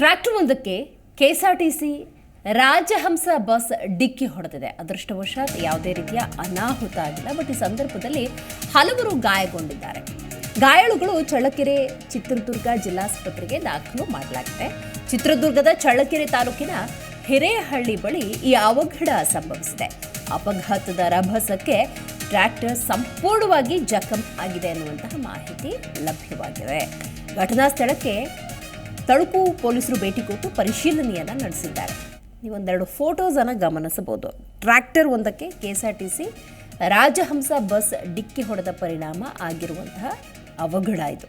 Tractor ಒಂದಕ್ಕೆ KSRTC Rajahamsa bus ಡಿಕ್ಕಿ ಹೊಡೆದಿದೆ. ಅದೃಷ್ಟವಶಾತ್ ಯಾವುದೇ ರೀತಿಯ ಅನಾಹುತ ಆಗಿಲ್ಲ, ಬಟ್ ಈ ಸಂದರ್ಭದಲ್ಲಿ ಹಲವರು ಗಾಯಗೊಂಡಿದ್ದಾರೆ. ಗಾಯಾಳುಗಳು ಚಳ್ಳಕೆರೆ, ಚಿತ್ರದುರ್ಗ ಜಿಲ್ಲಾಸ್ಪತ್ರೆಗೆ ದಾಖಲು ಮಾಡಲಾಗಿದೆ. ಚಿತ್ರದುರ್ಗದ ಚಳ್ಳಕೆರೆ ತಾಲೂಕಿನ ಹಿರೇಹಳ್ಳಿ ಬಳಿ ಈ ಅವಘಡ ಸಂಭವಿಸಿದೆ. ಅಪಘಾತದ ರಭಸಕ್ಕೆ ಟ್ರ್ಯಾಕ್ಟರ್ ಸಂಪೂರ್ಣವಾಗಿ ಜಖಂ ಆಗಿದೆ ಅನ್ನುವಂತಹ ಮಾಹಿತಿ ಲಭ್ಯವಾಗಿದೆ ಘಟನಾ ಸ್ಥಳಕ್ಕೆ ತಳುಕು ಪೊಲೀಸರು ಭೇಟಿ ಕೊಟ್ಟು ಪರಿಶೀಲನೆಯನ್ನ ನಡೆಸಿದ್ದಾರೆ. ನೀವೊಂದೆರಡು ಫೋಟೋಸ್ ಅನ್ನ ಗಮನಿಸಬಹುದು. ಟ್ರ್ಯಾಕ್ಟರ್ ಒಂದಕ್ಕೆ KSR T C Rajahamsa bus ಡಿಕ್ಕಿ ಹೊಡೆದ ಪರಿಣಾಮ ಆಗಿರುವಂತಹ ಅವಘಡ ಇದು.